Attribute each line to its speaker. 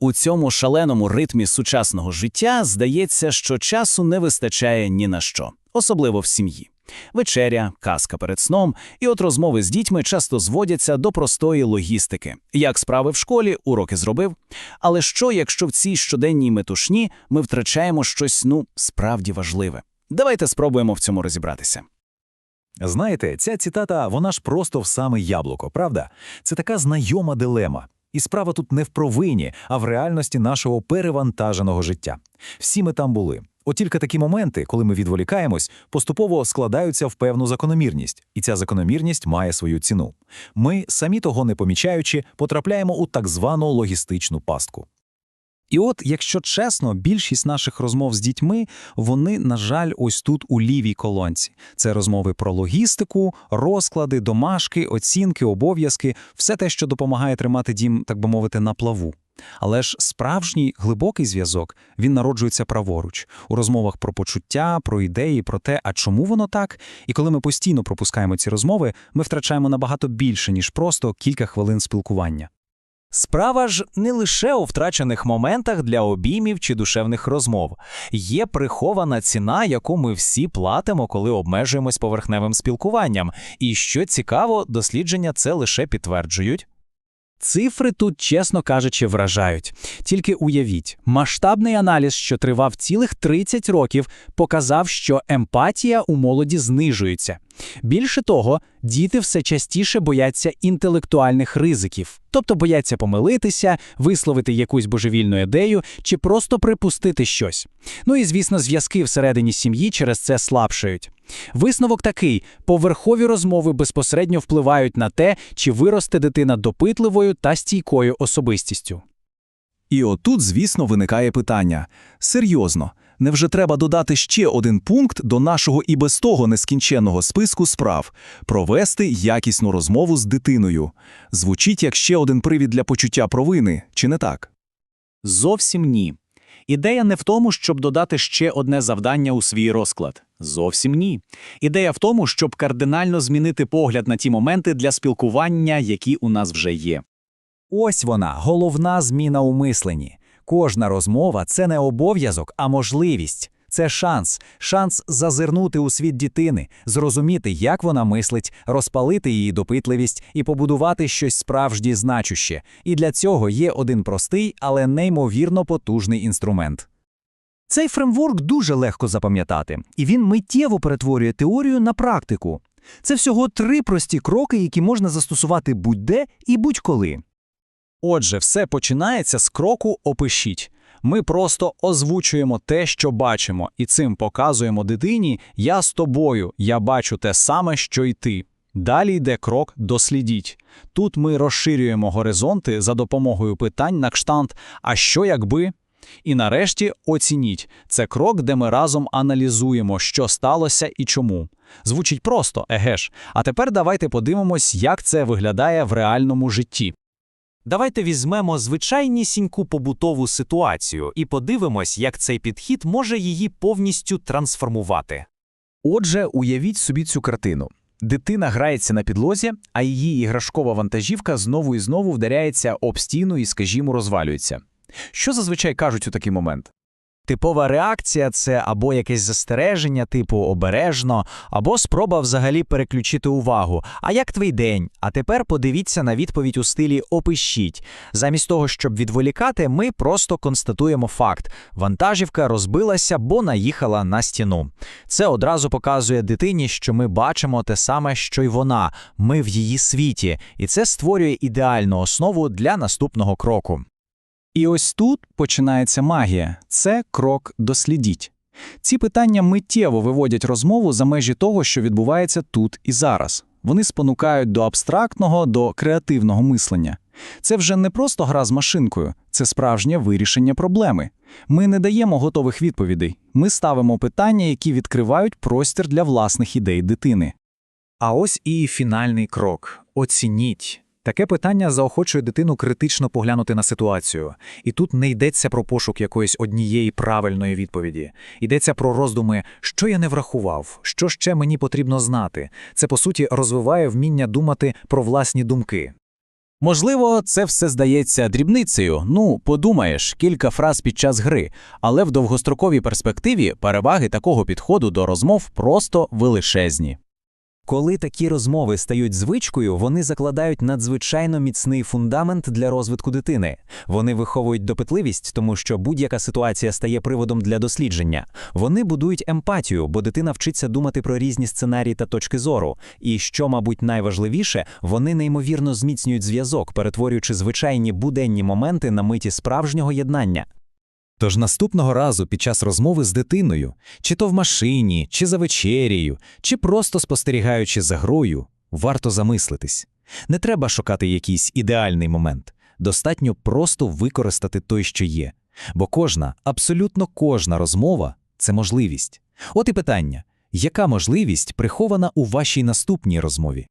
Speaker 1: У цьому шаленому ритмі сучасного життя здається, що часу не вистачає ні на що, особливо в сім'ї. Вечеря, казка перед сном, і от розмови з дітьми часто зводяться до простої логістики. Як справи в школі, уроки зробив. Але що, якщо в цій щоденній метушні ми втрачаємо щось, ну, справді важливе? Давайте спробуємо в цьому розібратися.
Speaker 2: Знаєте, ця цитата, вона ж просто в саме яблуко, правда? Це така знайома дилема. І справа тут не в провині, а в реальності нашого перевантаженого життя. Всі ми там були. От тільки такі моменти, коли ми відволікаємось, поступово складаються в певну закономірність, і ця закономірність має свою ціну. Ми, самі того не помічаючи, потрапляємо у так звану логістичну пастку.
Speaker 3: І от, якщо чесно, більшість наших розмов з дітьми, вони, на жаль, ось тут у лівій колонці. Це розмови про логістику, розклади, домашки, оцінки, обов'язки, все те, що допомагає тримати дім, так би мовити, на плаву. Але ж справжній глибокий зв'язок він народжується праворуч у розмовах про почуття, про ідеї, про те, а чому воно так. І коли ми постійно пропускаємо ці розмови, ми втрачаємо набагато більше ніж просто кілька хвилин спілкування.
Speaker 4: Справа ж не лише у втрачених моментах для обіймів чи душевних розмов. Є прихована ціна, яку ми всі платимо, коли обмежуємось поверхневим спілкуванням. І що цікаво, дослідження це лише підтверджують.
Speaker 5: Цифри тут, чесно кажучи, вражають. Тільки уявіть, масштабний аналіз, що тривав цілих 30 років, показав, що емпатія у молоді знижується. Більше того, діти все частіше бояться інтелектуальних ризиків, тобто бояться помилитися, висловити якусь божевільну ідею чи просто припустити щось. Ну і звісно, зв'язки всередині сім'ї через це слабшають. Висновок такий: поверхові розмови безпосередньо впливають на те, чи виросте дитина допитливою та стійкою особистістю.
Speaker 6: І отут, звісно, виникає питання. Серйозно, невже треба додати ще один пункт до нашого і без того нескінченного списку справ – провести якісну розмову з дитиною? Звучить як ще один привід для почуття провини, чи не так?
Speaker 1: Зовсім ні. Ідея не в тому, щоб додати ще одне завдання у свій розклад. Зовсім ні. Ідея в тому, щоб кардинально змінити погляд на ті моменти для спілкування, які у нас вже є.
Speaker 7: Ось вона, головна зміна у мисленні. Кожна розмова це не обов'язок, а можливість. Це шанс, шанс зазирнути у світ дитини, зрозуміти, як вона мислить, розпалити її допитливість і побудувати щось справжнє значуще. І для цього є один простий, але неймовірно потужний інструмент. Цей фреймворк дуже легко запам'ятати, і він миттєво перетворює теорію на практику. Це всього три прості кроки, які можна застосувати будь-де і будь-коли.
Speaker 4: Отже, все починається з кроку опишіть. Ми просто озвучуємо те, що бачимо, і цим показуємо дитині Я з тобою, я бачу те саме, що й ти. Далі йде крок дослідіть. Тут ми розширюємо горизонти за допомогою питань на кштант А що якби? І нарешті оцініть. Це крок, де ми разом аналізуємо, що сталося і чому. Звучить просто, еге ж. А тепер давайте подивимось, як це виглядає в реальному житті. Давайте візьмемо звичайнісіньку побутову ситуацію і подивимось, як цей підхід може її повністю трансформувати.
Speaker 5: Отже, уявіть собі цю картину. Дитина грається на підлозі, а її іграшкова вантажівка знову і знову вдаряється об стіну і, скажімо, розвалюється. Що зазвичай кажуть у такий момент?
Speaker 4: Типова реакція це або якесь застереження, типу обережно, або спроба взагалі переключити увагу. А як твій день? А тепер подивіться на відповідь у стилі опишіть. Замість того, щоб відволікати, ми просто констатуємо факт: вантажівка розбилася, бо наїхала на стіну. Це одразу показує дитині, що ми бачимо те саме, що й вона. Ми в її світі, і це створює ідеальну основу для наступного кроку.
Speaker 3: І ось тут починається магія це крок дослідіть. Ці питання миттєво виводять розмову за межі того, що відбувається тут і зараз. Вони спонукають до абстрактного, до креативного мислення. Це вже не просто гра з машинкою, це справжнє вирішення проблеми. Ми не даємо готових відповідей, ми ставимо питання, які відкривають простір для власних ідей дитини.
Speaker 7: А ось і фінальний крок оцініть. Таке питання заохочує дитину критично поглянути на ситуацію. І тут не йдеться про пошук якоїсь однієї правильної відповіді. Йдеться про роздуми, що я не врахував, що ще мені потрібно знати. Це, по суті, розвиває вміння думати про власні думки.
Speaker 5: Можливо, це все здається дрібницею. Ну, подумаєш, кілька фраз під час гри, але в довгостроковій перспективі переваги такого підходу до розмов просто величезні.
Speaker 7: Коли такі розмови стають звичкою, вони закладають надзвичайно міцний фундамент для розвитку дитини. Вони виховують допитливість, тому що будь-яка ситуація стає приводом для дослідження. Вони будують емпатію, бо дитина вчиться думати про різні сценарії та точки зору. І що, мабуть, найважливіше, вони неймовірно зміцнюють зв'язок, перетворюючи звичайні буденні моменти на миті справжнього єднання.
Speaker 2: Тож наступного разу під час розмови з дитиною, чи то в машині, чи за вечерією, чи просто спостерігаючи за грою, варто замислитись. Не треба шукати якийсь ідеальний момент. Достатньо просто використати той, що є. Бо кожна, абсолютно кожна розмова це можливість. От і питання: яка можливість прихована у вашій наступній розмові?